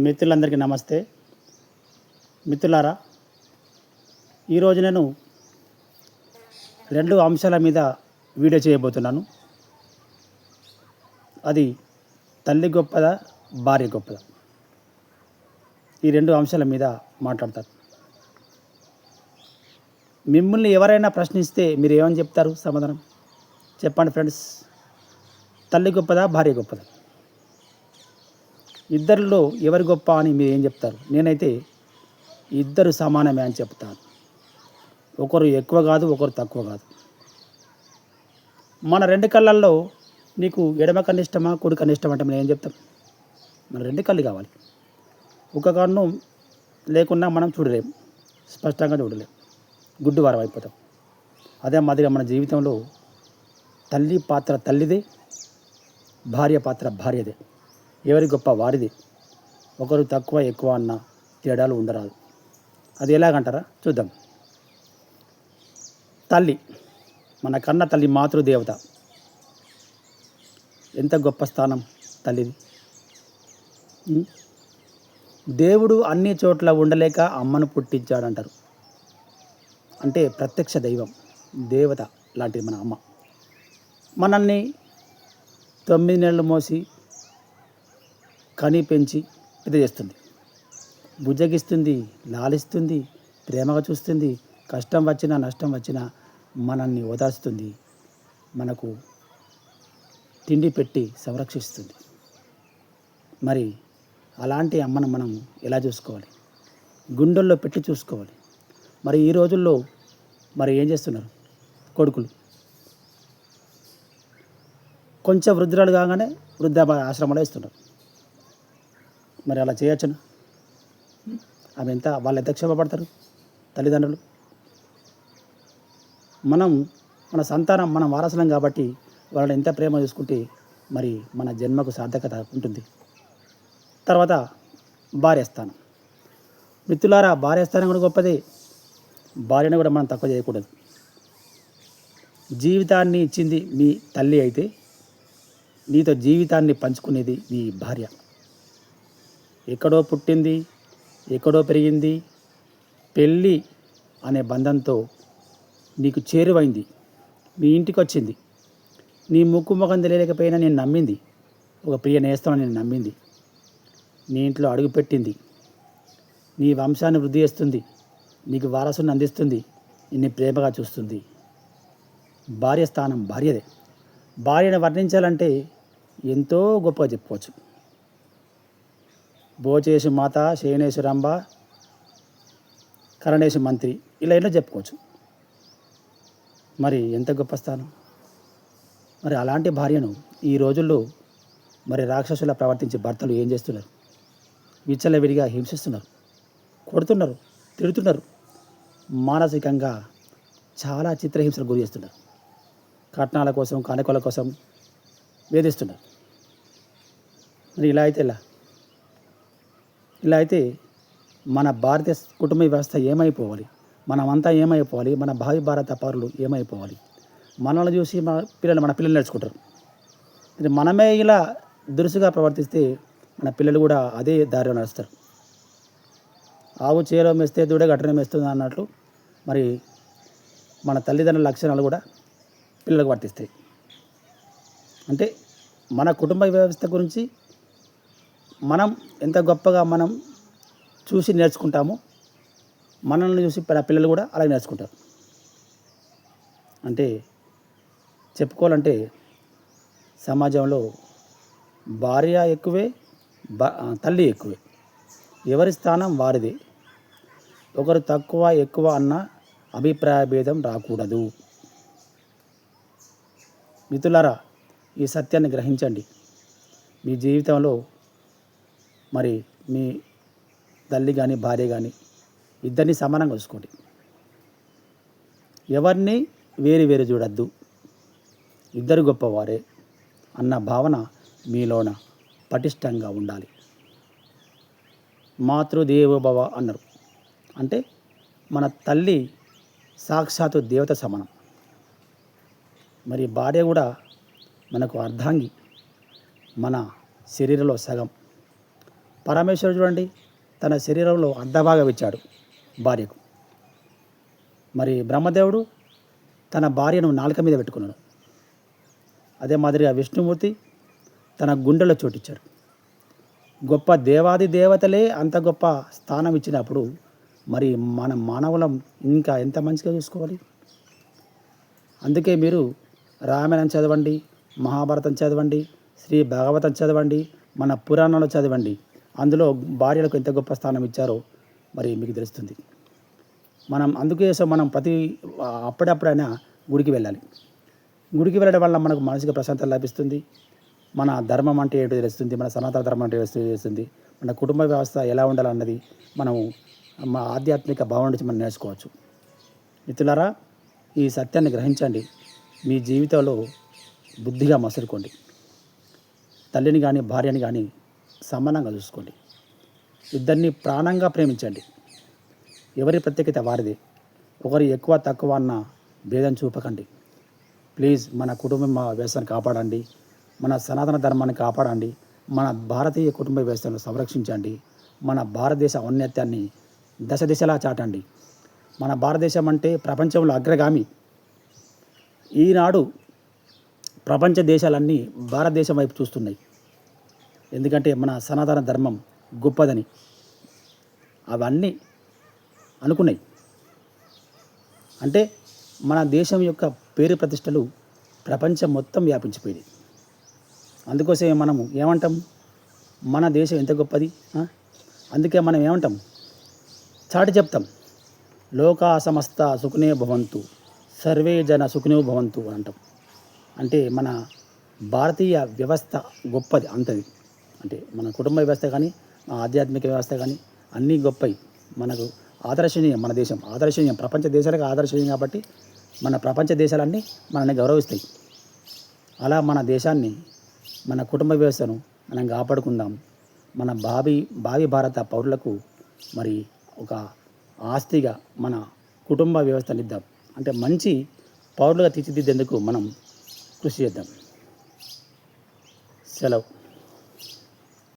మిత్రులందరికీ నమస్తే. మిత్రులారా ఈరోజు నేను రెండు అంశాల మీద వీడియో చేయబోతున్నాను. అది తల్లి గొప్పదా భార్య గొప్పదా? ఈ రెండు అంశాల మీద మాట్లాడతారు మిమ్మల్ని ఎవరైనా ప్రశ్నిస్తే మీరు ఏమని చెప్తారు? సమాధానం చెప్పండి ఫ్రెండ్స్. తల్లి గొప్పదా భార్య గొప్పదా? ఇద్దరిలో ఎవరి గొప్ప అని మీరు ఏం చెప్తారు? నేనైతే ఇద్దరు సమానమే అని చెప్తాను. ఒకరు ఎక్కువ కాదు ఒకరు తక్కువ కాదు. మన రెండు కళ్ళల్లో నీకు ఎడమ కనిష్టమా కుడి కన్ను అంటే మనం ఏం చెప్తాం? మన రెండు కళ్ళు కావాలి. ఒక కన్ను లేకున్నా మనం చూడలేం. స్పష్టంగా చూడలేం. గుడ్డు వారం అయిపోతాం. అదే మాదిరిగా మన జీవితంలో తల్లి పాత్ర తల్లిదే భార్య పాత్ర భార్యదే. ఎవరి గొప్ప వారిది? ఒకరు తక్కువ ఎక్కువ అన్న తేడాలు ఉండరాదు. అది ఎలాగంటారా? చూద్దాం. తల్లి. మన కన్న తల్లి మాతృదేవత. ఎంత గొప్ప స్థానం తల్లిది. దేవుడు అన్ని చోట్ల ఉండలేక అమ్మను పుట్టించాడంటారు. అంటే ప్రత్యక్ష దైవం దేవత లాంటిది మన అమ్మ. మనల్ని తొమ్మిది నెలలు మోసి కని పెంచి పెద్ద చేస్తుంది. బుజ్జగిస్తుంది లాలిస్తుంది ప్రేమగా చూస్తుంది కష్టం వచ్చినా నష్టం వచ్చినా మనల్ని ఓదార్స్తుంది మనకు తిండి పెట్టి సంరక్షిస్తుంది. మరి అలాంటి అమ్మను మనం ఎలా చూసుకోవాలి? గుండెల్లో పెట్టి చూసుకోవాలి. మరి ఈ రోజుల్లో మరి ఏం చేస్తున్నారు? కొడుకులు. కొంచెం వృద్ధురాలు కాగానే వృద్ధాప ఆశ్రమంలో ఇస్తున్నారు. మరి అలా చేయొచ్చును? ఆమె ఎంత వాళ్ళు ఎంత క్షేమపడతారు తల్లిదండ్రులు? మనం మన సంతానం మనం వారసులం కాబట్టి వాళ్ళని ఎంత ప్రేమ చూసుకుంటే మరి మన జన్మకు సార్థకత ఉంటుంది. తర్వాత భార్యస్థానం మిత్రులారా భార్యస్థానం కూడా గొప్పదే. భార్యను కూడా మనం తక్కువ చేయకూడదు. జీవితాన్ని ఇచ్చింది మీ తల్లి అయితే నీతో జీవితాన్ని పంచుకునేది మీ భార్య. ఎక్కడో పుట్టింది ఎక్కడో పెరిగింది. పెళ్ళి అనే బంధంతో నీకు చేరువైంది. మీ ఇంటికి వచ్చింది. నీ ముక్కు ముఖం తెలియలేకపోయినా నేను నమ్మింది. ఒక ప్రియ నేస్తాను నేను నమ్మింది. నీ ఇంట్లో అడుగుపెట్టింది నీ వంశాన్ని వృద్ధి చేస్తుంది. నీకు వారసుని అందిస్తుంది. నిన్ను ప్రేమగా చూస్తుంది. భార్య స్థానం భార్యదే. భార్యను వర్ణించాలంటే ఎంతో గొప్పగా చెప్పుకోవచ్చు. భోచేసు మాత శయనేసి రంభ కరణేసి మంత్రి. ఇలా ఎన్నో చెప్పుకోవచ్చు. మరి ఎంత గొప్ప స్థానం. మరి అలాంటి భార్యను ఈ రోజుల్లో మరి రాక్షసులా ప్రవర్తించే భర్తలు ఏం చేస్తున్నారు? విచ్చలవిడిగా హింసిస్తున్నారు. కొడుతున్నారు తిడుతున్నారు. మానసికంగా చాలా చిత్రహింసలు గురి చేస్తున్నారు. కట్నాల కోసం కానుకల కోసం వేధిస్తున్నారు. మరి ఇలా అయితే ఇలా ఇలా అయితే మన భారతీయ కుటుంబ వ్యవస్థ ఏమైపోవాలి? మనమంతా ఏమైపోవాలి? మన భావి భారత పౌరులు ఏమైపోవాలి? మనల్ని చూసి మన పిల్లలు మన పిల్లలు నేర్చుకుంటారు. ఇది మనమే ఇలా దురుసుగా ప్రవర్తిస్తే మన పిల్లలు కూడా అదే దారిలో నడుస్తారు. ఆవు చేలో మేస్తే దూడ గట్టన మెస్తుంది అన్నట్లు మరి మన తల్లిదండ్రుల లక్షణాలు కూడా పిల్లలకు వర్తిస్తాయి. అంటే మన కుటుంబ వ్యవస్థ గురించి మనం ఎంత గొప్పగా మనం చూసి నేర్చుకుంటామో మనల్ని చూసి పిల్లలు కూడా అలాగే నేర్చుకుంటారు. అంటే చెప్పుకోవాలంటే సమాజంలో భార్య ఎక్కువే తల్లి ఎక్కువే. ఎవరి స్థానం వారిదే. ఒకరు తక్కువ ఎక్కువ అన్న అభిప్రాయ భేదం రాకూడదు. మిత్రులారా ఈ సత్యాన్ని గ్రహించండి. మీ జీవితంలో మరి మీ తల్లి కానీ భార్య కానీ ఇద్దరిని సమానంగా చూసుకోండి. ఎవరిని వేరు వేరు చూడద్దు. ఇద్దరు గొప్పవారే అన్న భావన మీలోన పటిష్టంగా ఉండాలి. మాతృదేవోభవ అన్నారు. అంటే మన తల్లి సాక్షాత్తు దేవత సమానం. మరి భార్య కూడా మనకు అర్ధాంగి మన శరీరంలో సగం. పరమేశ్వరుడు చూడండి తన శరీరంలో అర్ధభాగం ఇచ్చాడు భార్యకు. మరి బ్రహ్మదేవుడు తన భార్యను నాలుక మీద పెట్టుకున్నాడు. అదే మాదిరిగా విష్ణుమూర్తి తన గుండెలో చోటిచ్చాడు. గొప్ప దేవాది దేవతలే అంత గొప్ప స్థానం ఇచ్చినప్పుడు మరి మన మానవులం ఇంకా ఎంత మంచిగా చూసుకోవాలి? అందుకే మీరు రామాయణం చదవండి మహాభారతం చదవండి శ్రీ భాగవతం చదవండి మన పురాణాలు చదవండి. అందులో భార్యలకు ఎంత గొప్ప స్థానం ఇచ్చారో మరి మీకు తెలుస్తుంది. మనం అందుకే సో మనం ప్రతి అప్పుడప్పుడైనా గుడికి వెళ్ళాలి. గుడికి వెళ్ళడం వల్ల మనకు మానసిక ప్రశాంతత లభిస్తుంది. మన ధర్మం అంటే ఏంటో తెలుస్తుంది మన సనాతన ధర్మం అంటే తెలుస్తుంది మన కుటుంబ వ్యవస్థ ఎలా ఉండాలన్నది మనం మా ఆధ్యాత్మిక భావన నుంచి మనం నేర్చుకోవచ్చు. మిత్రులారా ఈ సత్యాన్ని గ్రహించండి. మీ జీవితంలో బుద్ధిగా మసులుకోండి. తల్లిని కానీ భార్యని కానీ సమానంగా చూసుకోండి. ఇద్దరిని ప్రాణంగా ప్రేమించండి. ఎవరి ప్రత్యేకత వారిది. ఒకరి ఎక్కువ తక్కువ అన్న భేదం చూపకండి. ప్లీజ్ మన కుటుంబ వ్యవస్థను కాపాడండి. మన సనాతన ధర్మాన్ని కాపాడండి. మన భారతీయ కుటుంబ వ్యవస్థను సంరక్షించండి. మన భారతదేశ ఔన్నత్యాన్ని దశ దిశలా చాటండి. మన భారతదేశం అంటే ప్రపంచంలో అగ్రగామి. ఈనాడు ప్రపంచ దేశాలన్నీ భారతదేశం వైపు చూస్తున్నాయి. ఎందుకంటే మన సనాతన ధర్మం గొప్పదని. అవన్నీ అనుకున్నాయి. అంటే మన దేశం యొక్క పేరు ప్రతిష్టలు ప్రపంచం మొత్తం వ్యాపించిపోయింది అందుకోసమే మనము ఏమంటాం? మన దేశం ఎంత గొప్పది? అందుకే మనం ఏమంటాం? చాటి చెప్తాం. లోకా సమస్త సుఖనే భవంతు సర్వే జన సుఖనే భవంతు అంటాం. అంటే మన భారతీయ వ్యవస్థ గొప్పది అంతది. అంటే మన కుటుంబ వ్యవస్థ కానీ మన ఆధ్యాత్మిక వ్యవస్థ కానీ అన్నీ గొప్పవి మనకు ఆదర్శనీయం మన దేశం. ఆదర్శనీయం. ప్రపంచ దేశాలకు ఆదర్శనీయం కాబట్టి మన ప్రపంచ దేశాలన్నీ మనల్ని గౌరవిస్తాయి. అలా మన దేశాన్ని మన కుటుంబ వ్యవస్థను మనం కాపాడుకుందాం. మన భావి భావి భారత పౌరులకు మరి ఒక ఆస్తిగా మన కుటుంబ వ్యవస్థనిద్దాం అంటే మంచి పౌరులుగా తీర్చిదిద్దేందుకు మనం కృషి చేద్దాం. సెలవు.